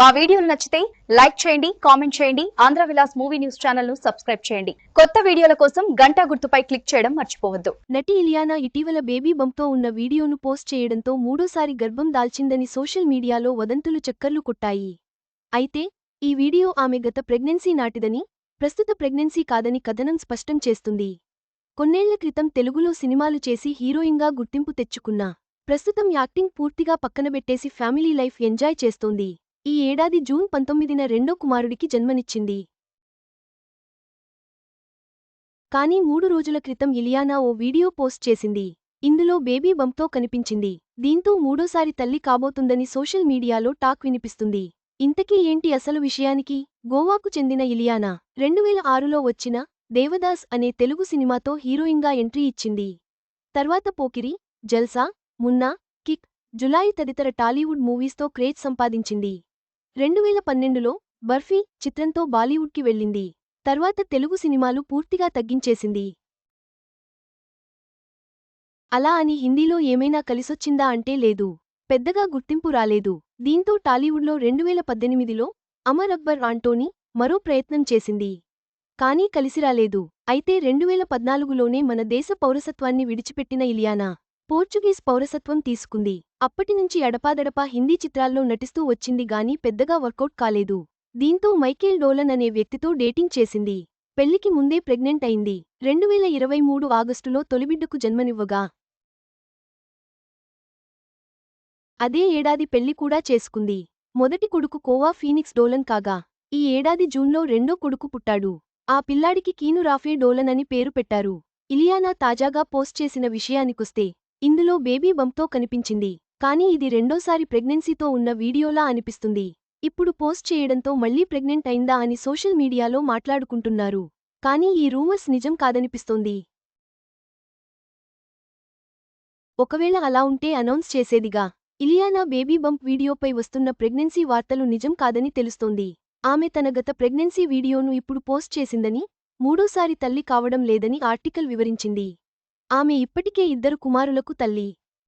మా వీడియోలు నచ్చితే లైక్ చేయండి కామెంట్ చేయండి ఆంధ్ర విలాస్ మూవీ న్యూస్ ఛానల్ను సబ్స్క్రైబ్ చేయండి. కొత్త వీడియోల కోసం గంట గుర్తుపై క్లిక్ చేయడం మర్చిపోవద్దు. నటి ఇలియానా ఇటీవల బేబీ బంప్తో ఉన్న వీడియోను పోస్ట్ చేయడంతో మూడోసారి గర్భం దాల్చిందని సోషల్ మీడియాలో వదంతులు చక్కర్లు కొట్టాయి. అయితే ఈ వీడియో ఆమె గత ప్రెగ్నెన్సీ నాటిదని ప్రస్తుత ప్రెగ్నెన్సీ కాదని కథనం స్పష్టం చేస్తుంది. కొన్నేళ్ళ క్రితం తెలుగులో సినిమాలు చేసి హీరోయిన్గా గుర్తింపు తెచ్చుకున్నా ప్రస్తుతం యాక్టింగ్ పూర్తిగా పక్కనబెట్టేసి ఫ్యామిలీ లైఫ్ ఎంజాయ్ చేస్తోంది. ఈ ఏడాది జూన్ పంతొమ్మిదిన రెండో కుమారుడికి జన్మనిచ్చింది. కానీ మూడు రోజుల క్రితం ఇలియానా ఓ వీడియో పోస్ట్ చేసింది. ఇందులో బేబీ బంప్తో కనిపించింది. దీంతో మూడోసారి తల్లి కాబోతుందని సోషల్ మీడియాలో టాక్ వినిపిస్తుంది. ఇంతకీ ఏంటి అసలు విషయానికి? గోవాకు చెందిన ఇలియానా రెండువేల ఆరులో వచ్చిన దేవదాస్ అనే తెలుగు సినిమాతో హీరోయిన్గా ఎంట్రీ ఇచ్చింది. తర్వాత పోకిరి జల్సా మున్నా కిక్ జులాయి తదితర టాలీవుడ్ మూవీస్తో క్రేజ్ సంపాదించింది. రెండువేల పన్నెండులో బర్ఫీ చిత్రంతో బాలీవుడ్కి వెళ్ళింది. తర్వాత తెలుగు సినిమాలు పూర్తిగా తగ్గించేసింది. అలా అని హిందీలో ఏమైనా కలిసొచ్చిందా అంటే లేదు. పెద్దగా గుర్తింపు రాలేదు. దీంతో టాలీవుడ్లో రెండువేల పద్దెనిమిదిలో అమర్ అక్బర్ ఆంటోనీ మరో ప్రయత్నం చేసింది. కానీ కలిసిరాలేదు అయితే రెండువేల పద్నాలుగులోనే మన దేశ పౌరసత్వాన్ని విడిచిపెట్టిన ఇలియానా పోర్చుగీస్ పౌరసత్వం తీసుకుంది. అప్పటినుంచి అడపాదడపా హిందీ చిత్రాల్లో నటిస్తూ వచ్చింది గాని పెద్దగా వర్కౌట్ కాలేదు. దీంతో మైకేల్ డోలన్ అనే వ్యక్తితో డేటింగ్ చేసింది. పెళ్ళికి ముందే ప్రెగ్నెంట్ అయింది. రెండువేల ఇరవై మూడు ఆగస్టులో తొలిబిడ్డకు జన్మనివ్వగా. అదే ఏడాది పెళ్ళి కూడా చేసుకుంది. మొదటి కొడుకు కోవా ఫీనిక్స్ డోలన్ కాగా ఈ ఏడాది జూన్లో రెండో కొడుకు పుట్టాడు. ఆ పిల్లాడికి కీను రాఫే డోలన్ అని పేరు పెట్టారు. ఇలియానా తాజాగా పోస్ట్ చేసిన విషయానికొస్తే ఇందులో బేబీ బంప్తో కనిపించింది. కానీ ఇది రెండోసారి ప్రెగ్నెన్సీతో ఉన్న వీడియోలా అనిపిస్తుంది. ఇప్పుడు పోస్ట్ చేయడంతో మళ్ళీ ప్రెగ్నెంట్ అయిందా అని సోషల్ మీడియాలో మాట్లాడుకుంటున్నారు. కానీ ఈ రూమర్స్ నిజం కాదనిపిస్తోంది. ఒకవేళ అలా ఉంటే అనౌన్స్ చేసేదిగా. ఇలియానా బేబీ బంప్ వీడియోపై వస్తున్న ప్రెగ్నెన్సీ వార్తలు నిజం కాదని తెలుస్తోంది. ఆమె తన గత ప్రెగ్నెన్సీ వీడియోను ఇప్పుడు పోస్ట్ చేసిందని మూడోసారి తల్లి కావడం లేదని ఆర్టికల్ వివరించింది. ఆమె ఇప్పటికే ఇద్దరు కుమారులకు తల్లి.